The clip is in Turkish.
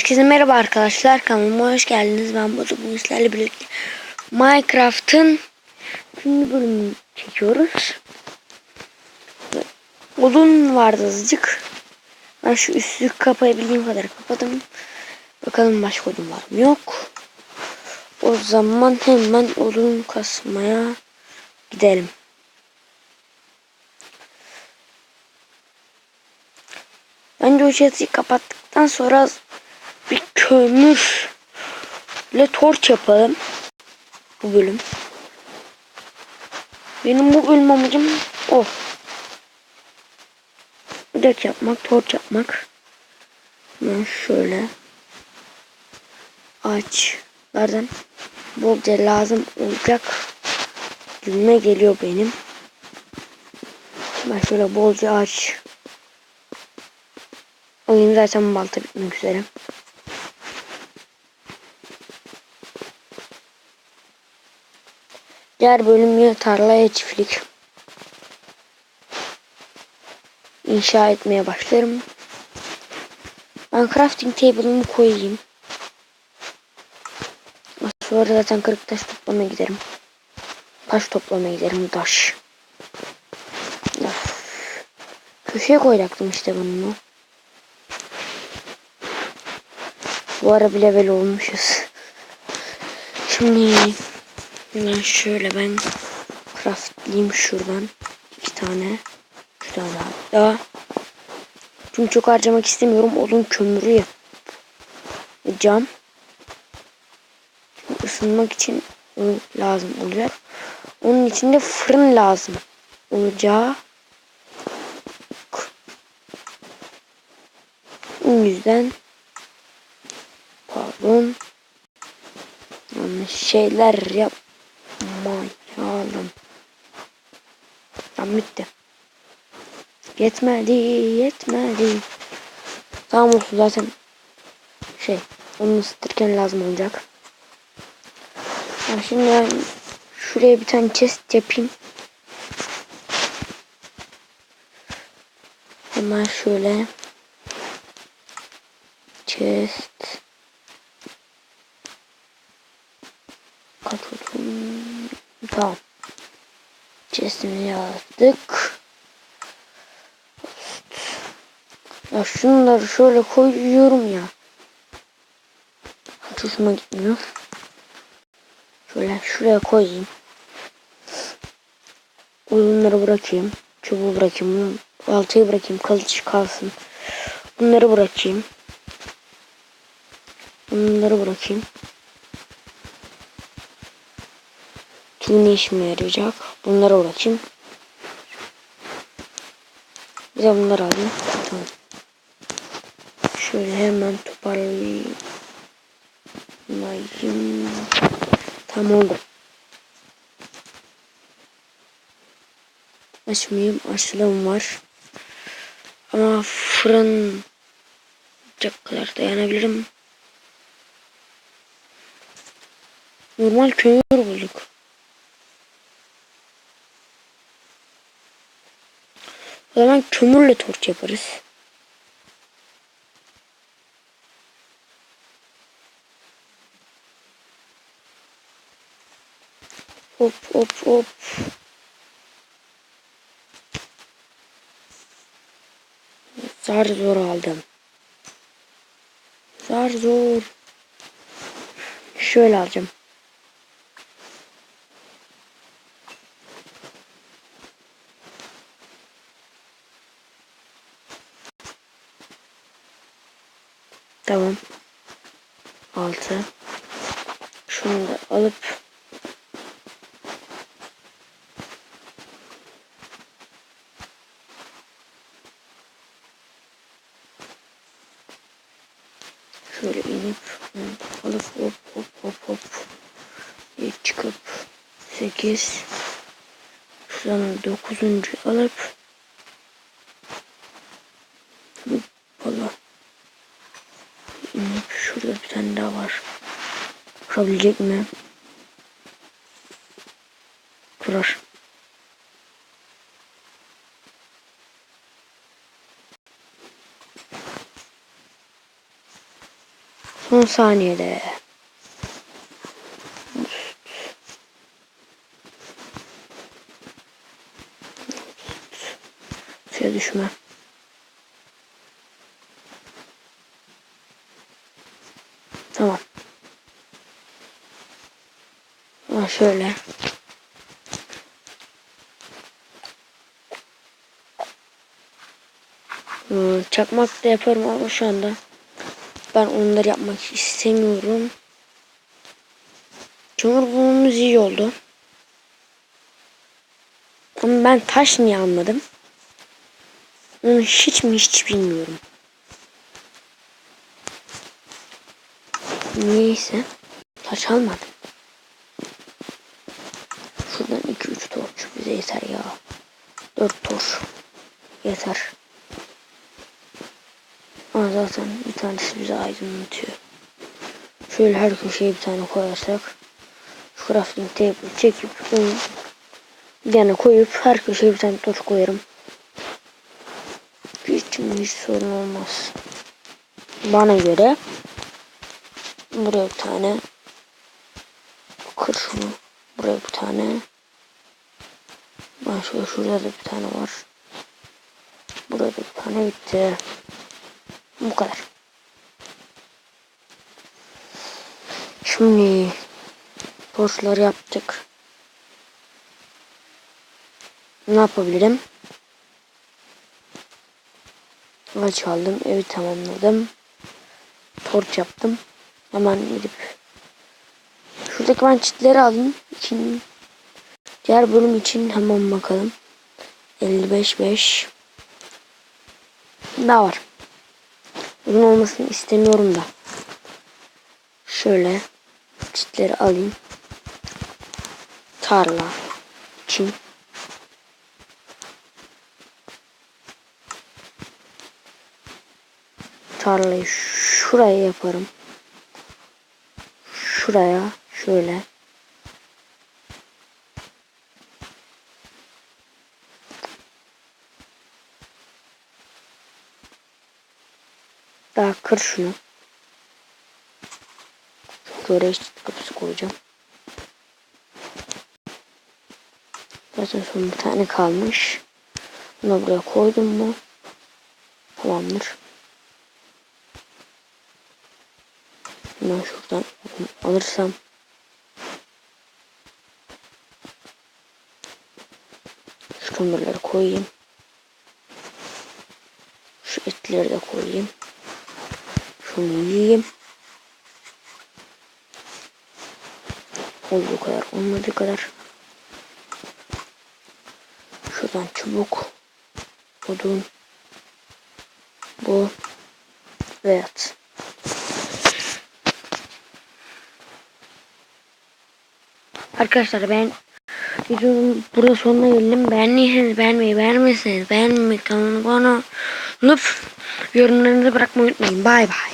Herkese merhaba arkadaşlar kanalıma hoş geldiniz. Ben Batu bugün sizlerle birlikte Minecraft'ın ikinci bölümünü çekiyoruz. Odun vardı azıcık. Ben şu üstü kapayabildiğim kadar kapadım. Bakalım başka odun var mı? Yok. O zaman hemen odun kasmaya gidelim. Bence o çatıyı kapattıktan sonra kömürle torç yapalım. Bu bölüm. Benim bu bölüm amacım o. Dök yapmak, torç yapmak. Ben şöyle ağaçlardan bolca lazım olacak gibime geliyor benim. Ben şöyle bolca ağaç Oyun zaten balta bitmek üzere. Diğer bölüm yine tarlaya çiftlik. İnşa etmeye başlarım. Ben crafting table'ımı koyayım. Sonra zaten kırık taş toplamaya giderim. Taş toplamaya giderim taş. Of. Köşeye koyacaktım işte bunu. Bu ara bir level olmuşuz. Şimdi hemen şöyle ben craftlayayım şuradan iki tane. Bir tane daha. Çünkü çok harcamak istemiyorum. Odun kömürü yap. Cam. Şimdi ısınmak için lazım olacak. Onun için de fırın lazım olacak. O yüzden pardon şeyler yapmayalım. Tam bitti. Yetmedi, yetmedi. Tamam olsun zaten şey onu ısıtırken lazım olacak. Yani şimdi şuraya bir tane chest yapayım. Hemen şöyle chest Kapatalım. Tamam. Chest'ini yazdık. Ya şunları şöyle koyuyorum ya. Hiç hoşuma gitmiyor. Şöyle şuraya koyayım. Oyunları bırakayım. Çubuğu bırakayım. Baltayı bırakayım. Kılıç kalsın. Bunları bırakayım. Bunları bırakayım. Ne işime yarayacak? Bunlara uğraşayım. Bir de bunları alayım. Tamam. Şöyle hemen toparlayayım. Tamam oldu. Açmayayım. Açlığım var. Ama fırın kadar dayanabilirim. Normal kömür bulduk. O zaman kömürle torç yaparız. Hop hop hop. Zar zor aldım. Zar zor. Şöyle alacağım. Tamam. 6. Şunu da alıp şöyle inip alıp hop hop hop hop İlk çıkıp 8 şuradan 9. alıp Valla Şurada bir tane daha var. Kurabilecek mi? Kurar. Son saniyede. Suya düşme. Tamam. Ha şöyle. Hmm, çakmak da yaparım ama şu anda ben onları yapmak istemiyorum. Kömür bulmamız iyi oldu. Ama ben taş niye almadım? Onu hiç mi hiç bilmiyorum. Niyeyse taş almadım. Şuradan 2-3 torç bize yeter ya. 4 torç yeter. Ama zaten bir tanesi bize aydınlatıyor. Şöyle her köşeye bir tane koyarsak şu crafting table çekip onu yana koyup her köşeye bir tane torç koyarım. Hiç, hiç sorun olmaz. Bana göre buraya bir tane kır. Buraya bir tane. Başka şurada da bir tane var. Burada bir tane bitti. Bu kadar. Şimdi borçları yaptık. Ne yapabilirim? Ağaç aldım. Evi tamamladım. Torç yaptım. Hemen gidip şuradaki ben çitleri alayım. İçin, diğer bölüm için hemen bakalım. 55 5 daha var. Uzun olmasını istemiyorum da. Şöyle çitleri alayım. Tarla için. Tarlayı şuraya yaparım. Şuraya şöyle. Daha kır şunu. Böyle işte kapısı koyacağım. Zaten son bir tane kalmış. Bunu buraya koydum mu? Tamamdır. Ben şuradan alırsam şu kömürleri koyayım. Şu etleri de koyayım. Şunu yiyeyim. Olduğu kadar olmadığı kadar. Şuradan çubuk. Odun. Bu. Ve. Arkadaşlar ben videonun burada sonuna geldim. Beğendiyseniz beğenmeyi, beğenmezseniz beğenmeyi, kanalıma abone olup yorumlarınızı bırakmayı unutmayın. Bay bay.